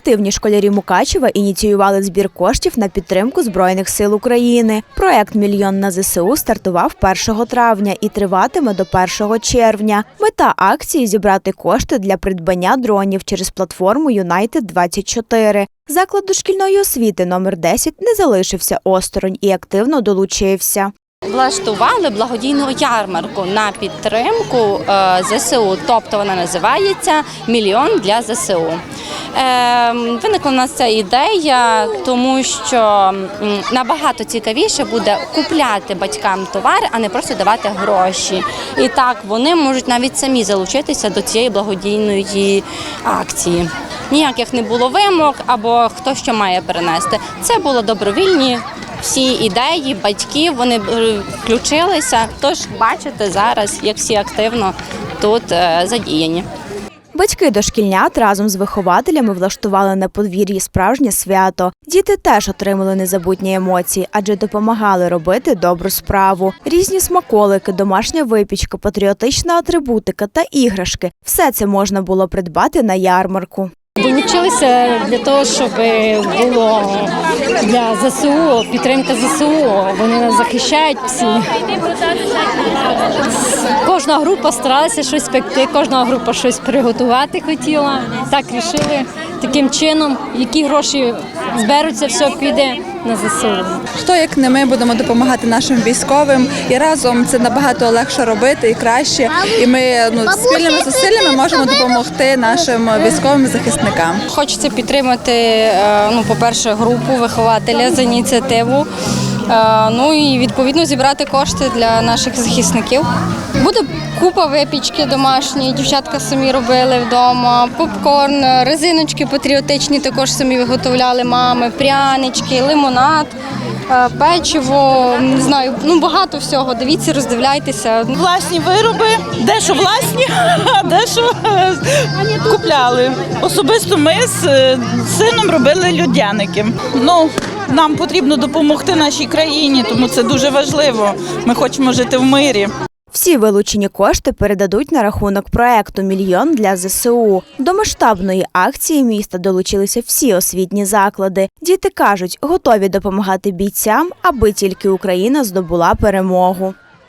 Активні школярі Мукачева ініціювали збір коштів на підтримку Збройних сил України. Проект Мільйон на ЗСУ стартував 1 травня і триватиме до 1 червня. Мета акції зібрати кошти для придбання дронів через платформу Юнайтед 24 Заклад дошкільної освіти номер 10 не залишився осторонь і активно долучився. Влаштували благодійну ярмарку на підтримку е, ЗСУ, тобто вона називається Мільйон для ЗСУ. Е, Виникла у нас ця ідея, тому що набагато цікавіше буде купляти батькам товари, а не просто давати гроші. І так вони можуть навіть самі залучитися до цієї благодійної акції. Ніяких не було вимог або хто що має перенести. Це було добровільні всі ідеї батьків вони е, включилися. Тож бачите зараз, як всі активно тут е, задіяні. Батьки дошкільнят разом з вихователями влаштували на подвір'ї справжнє свято. Діти теж отримали незабутні емоції, адже допомагали робити добру справу. Різні смаколики, домашня випічка, патріотична атрибутика та іграшки все це можна було придбати на ярмарку. Долучилися для того, щоб було для ЗСУ, підтримка ЗСУ. Вони нас захищають всі. Кожна група старалася щось пекти, кожна група щось приготувати хотіла. Так рішили таким чином, які гроші зберуться, все піде на ЗСУ. Хто як не ми будемо допомагати нашим військовим, і разом це набагато легше робити і краще. І ми ну спільними зусиллями можемо допомогти нашим військовим захисникам. Хочеться підтримати, е, ну, по-перше, групу вихователя за ініціативу. Е, Ну і відповідно зібрати кошти для наших захисників. Буде купа випічки домашні, дівчатка самі робили вдома, попкорн, резиночки патріотичні також самі виготовляли мами, прянички, лимонад, е, печиво, не знаю, ну багато всього. Дивіться, роздивляйтеся. власні вироби, дещо власні, а дещо е, купляли. Особисто ми з сином робили льодяники. Ну, нам потрібно допомогти нашій країні, тому це дуже важливо. Ми хочемо жити в мирі. Всі вилучені кошти передадуть на рахунок проекту Мільйон для ЗСУ. До масштабної акції міста долучилися всі освітні заклади. Діти кажуть, готові допомагати бійцям, аби тільки Україна здобула перемогу.